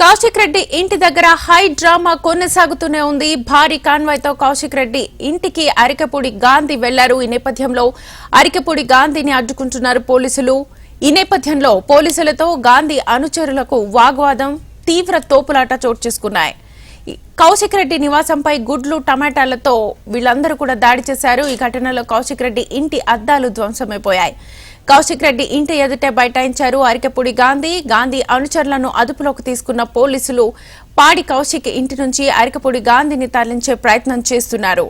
కౌశిక్ రెడ్డి ఇంటి దగ్గర high drama కొనసాగుతూనే ఉంది. భారీ కాన్వాయ్తో కౌశిక్ రెడ్డి ఇంటికి అరికపూడి గాంధీ వెళ్ళారు. ఈ నేపథ్యంలో అరికపూడి గాంధీని అడ్డుకుంటున్నారు పోలీసులు. ఈ నేపథ్యంలో పోలీసులతో గాంధీ అనుచరులకు వాగ్వాదం తీవ్ర తోపులాట చోటు చేసుకున్నాయి. కౌశిక్ రెడ్డి నివాసంపై గుడ్లు టమాటాలతో వీళ్ళందరూ కూడా దాడి చేశారు. ఈ ఘటనలో కౌశిక్ రెడ్డి ఇంటి అద్దాలు ధ్వంసమైపోయాయి. కౌశిక్ రెడ్డి ఇంటి ఎదుటే బైఠాయించారు. అరికపూడి గాంధీ గాంధీ అనుచరులను అదుపులోకి తీసుకున్న పోలీసులు పాడి కౌశిక్ ఇంటి నుంచి అరికపూడి గాంధీని తరలించే ప్రయత్నం చేస్తున్నారు.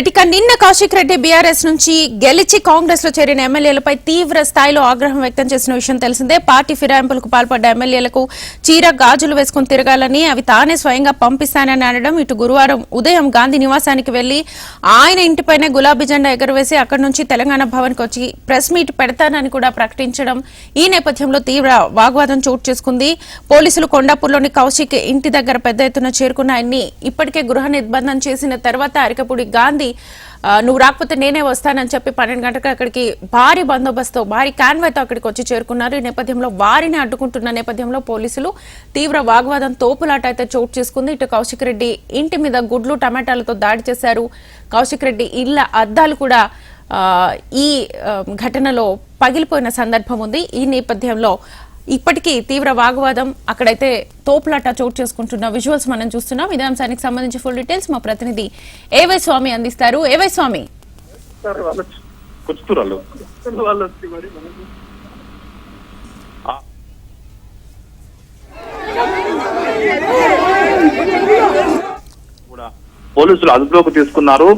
రెటిక నిన్న కౌశిక్ రెడ్డి బీఆర్ఎస్ నుంచి గెలిచి కాంగ్రెస్లో చేరిన ఎమ్మెల్యేలపై తీవ్ర స్థాయిలో ఆగ్రహం వ్యక్తం చేసిన విషయం తెలిసిందే. పార్టీ ఫిరాయింపులకు పాల్పడ్డ ఎమ్మెల్యేలకు చీర గాజులు వేసుకుని తిరగాలని అవి తానే స్వయంగా పంపిస్తానని అనడం ఇటు గురువారం ఉదయం గాంధీ నివాసానికి వెళ్ళి ఆయన ఇంటిపైనే గులాబీ జెండా ఎగురవేసి అక్కడి నుంచి తెలంగాణ భవన్ వచ్చి ప్రెస్ మీట్ పెడతానని కూడా ప్రకటించడం ఈ నేపథ్యంలో తీవ్ర వాగ్వాదం చోటు చేసుకుంది. పోలీసులు కొండాపూర్లోని కౌశిక్ ఇంటి దగ్గర పెద్ద ఎత్తున చేరుకున్న ఆయన్ని ఇప్పటికే గృహ నిర్బంధం చేసిన తర్వాత అరికపూడి గాంధీ నువ్వు రాకపోతే నేనే వస్తానని చెప్పి పన్నెండు గంటలకు అక్కడికి భారీ బందోబస్తు భారీ కాన్వాయ్తో అక్కడికి వచ్చి చేరుకున్నారు. ఈ నేపథ్యంలో వారిని అడ్డుకుంటున్న నేపథ్యంలో పోలీసులు తీవ్ర వాగ్వాదం తోపులాట అయితే చోటు చేసుకుంది. ఇటు కౌశిక్ రెడ్డి ఇంటి మీద గుడ్లు టమాటాలతో దాడి చేశారు. కౌశిక్ రెడ్డి ఇళ్ళ అద్దాలు కూడా ఈ ఘటనలో పగిలిపోయిన సందర్భం ఉంది. ఈ నేపథ్యంలో ఇప్పటికీ తీవ్ర వాగ్వాదం అక్కడైతే తోపులాట చోటు చేసుకుంటున్న విజువల్స్ మనం చూస్తున్నాం. ఇదే అంశానికి సంబంధించి ఫుల్ డీటెయిల్స్ మా ప్రతినిధి ఏవై స్వామి అందిస్తారు. ఏవై స్వామి. పోలీసులు అదుపులోకి తీసుకున్నారు.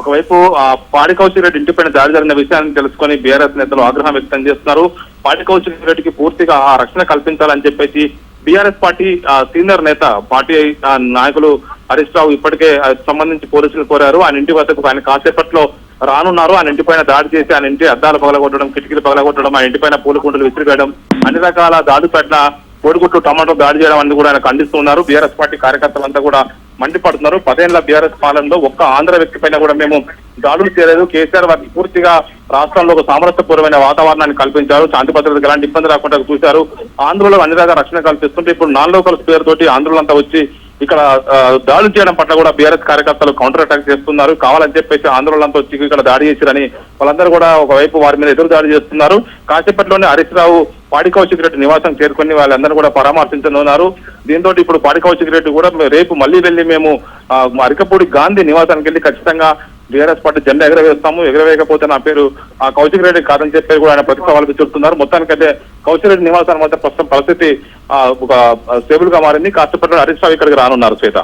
ఒకవైపు ఆ పాడి కౌశిక్ రెడ్డి ఇంటిపైన దాడి జరిగిన విషయాన్ని తెలుసుకొని బీఆర్ఎస్ నేతలు ఆగ్రహం వ్యక్తం చేస్తున్నారు. పాడి కౌశిక్ రెడ్డికి పూర్తిగా ఆ రక్షణ కల్పించాలని చెప్పేసి బీఆర్ఎస్ పార్టీ ఆ, సీనియర్ నేత పార్టీ ఆ, నాయకులు హరీష్ రావు ఇప్పటికే సంబంధించి పోలీసులు కోరారు. ఆయన ఇంటి వద్దకు ఆయన కాసేపట్లో రానున్నారు. ఆయన ఇంటిపైన దాడి చేసి ఆయన ఇంటి అద్దాలు పగలగొట్టడం కిటికీలు పగలగొట్టడం ఆయన ఇంటిపైన పూలకుంటలు విసిరివేయడం అన్ని రకాల దాడులు పట్ల కోడిగుట్టు టమాటో దాడి చేయడం అని కూడా ఆయన ఖండిస్తున్నారు. బీఆర్ఎస్ పార్టీ కార్యకర్తలంతా కూడా మండిపడుతున్నారు. పదేళ్ళ బీఆర్ఎస్ పాలనలో ఒక్క ఆంధ్ర వ్యక్తి పైన కూడా మేము దాడులు చేయలేదు. కేసీఆర్ వారికి పూర్తిగా రాష్ట్రంలో ఒక సామరస్యపూర్వమైన వాతావరణాన్ని కల్పించారు. శాంతి భద్రతకు ఎలాంటి ఇబ్బంది రాకుండా చూశారు. ఆంధ్రలో అన్ని రకాల రక్షణ కల్పిస్తుంటే ఇప్పుడు నాన్ లోకల్స్ పేరుతోటి ఆంధ్రులంతా వచ్చి ఇక్కడ దాడులు చేయడం పట్ల కూడా బీఆర్ఎస్ కార్యకర్తలు కౌంటర్ అటాక్ చేస్తున్నారు. కావాలని చెప్పేసి ఆందోళనతో వచ్చి ఇక్కడ దాడి చేశారని వాళ్ళందరూ కూడా ఒకవైపు వారి మీద ఎదురు దాడి చేస్తున్నారు. కాసేపట్లోనే హరీష్ రావు పాడి కౌశిక్ రెడ్డి నివాసం చేరుకొని వాళ్ళందరూ కూడా పరామర్శించనున్నారు. దీంతో ఇప్పుడు పాడి కౌశిక్ రెడ్డి కూడా రేపు మళ్ళీ వెళ్ళి మేము అరికపూడి గాంధీ నివాసానికి వెళ్ళి ఖచ్చితంగా బీఆర్ఎస్ పార్టీ జెండా ఎగరవేస్తాము ఎగరవేయకపోతే నా పేరు ఆ కౌశిక్ రెడ్డి కాదని చెప్పి కూడా ఆయన ప్రతి సవాళ్ళకి చెప్తున్నారు మొత్తానికైతే కౌశిక్ రెడ్డి నివాసానికి మధ్య ప్రస్తుతం పరిస్థితి ఒక స్టేబుల్గా మారింది. కాసేపట్లో హరీష్ రావు ఇక్కడికి రానున్నారు శ్వేత.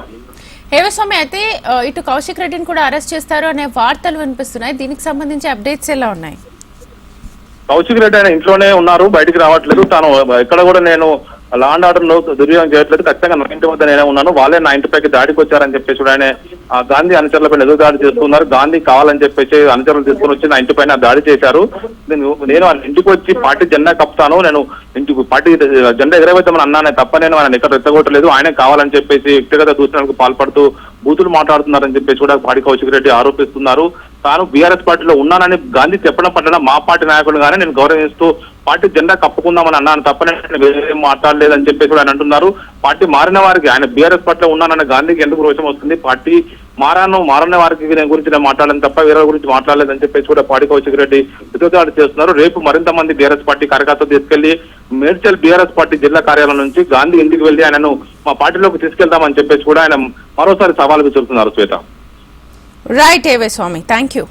హేమస్వామి అయితే ఇటు కౌశిక్ రెడ్డిని కూడా అరెస్ట్ చేస్తారు అనే వార్తలు వినిపిస్తున్నాయి. దీనికి సంబంధించి అప్డేట్స్ ఎలా ఉన్నాయి? కౌశిక్ రెడ్డి ఆయన ఇంట్లోనే ఉన్నారు బయటికి రావట్లేదు. తాను ఎక్కడ కూడా నేను లా అండ్ ఆర్డర్లో దుర్వినియోగం చేయట్లేదు. ఖచ్చితంగా నా ఇంటి వద్ద నేనే ఉన్నాను. వాళ్ళే నా ఇంటి పైకి దాడికి వచ్చారని చెప్పేసి ఆయన ఆ గాంధీ అనుచరులపై ఎదురు దాడి చేస్తున్నారు. గాంధీ కావాలని చెప్పేసి అనుచరులు తీసుకుని వచ్చి నా ఇంటి పైన దాడి చేశారు. నేను నేను వాళ్ళ ఇంటికి వచ్చి పార్టీ జెండా కప్పుతాను. నేను పార్టీ జెండా ఎగరవేద్దామని అన్నానే తప్ప నేను ఆయన ఎక్కడ రెచ్చగొట్టలేదు. ఆయనే కావాలని చెప్పేసి వ్యక్తిగత దూషణలకు పాల్పడుతూ బూతులు మాట్లాడుతున్నారని చెప్పేసి కూడా పాడి కౌశిక్ రెడ్డి ఆరోపిస్తున్నారు. తాను బీఆర్ఎస్ పార్టీలో ఉన్నానని గాంధీ చెప్పడం పట్ల మా పార్టీ నాయకులుగానే నేను గౌరవిస్తూ పార్టీ జెండా కప్పుకుందామని అన్నాను తప్ప నేను వేరే మాట్లాడలేదని చెప్పేసి కూడా ఆయన అంటున్నారు. పార్టీ మారిన వారికి ఆయన బీఆర్ఎస్ పార్టీలో ఉన్నానన్న గాంధీకి ఎందుకు రోషం వస్తుంది? పార్టీ మారాను మారని వారికి నేను గురించి నేను మాట్లాడను తప్ప వేరే గురించి మాట్లాడలేదని చెప్పేసి కూడా పాడి కౌశిక్ రెడ్డి ఎదుగుదాడి చేస్తున్నారు. రేపు మరింత మంది బీఆర్ఎస్ పార్టీ కార్యకర్తలు తీసుకెళ్ళి మేడ్చల్ బీఆర్ఎస్ పార్టీ జిల్లా కార్యాలయం నుంచి గాంధీ ఇంటికి వెళ్ళి ఆయనను మా పార్టీలోకి తీసుకెళ్దామని చెప్పేసి కూడా ఆయన మరోసారి సవాల్ విసురుతున్నారు శ్వేత. రైట్ ఏవే స్వామి. Thank you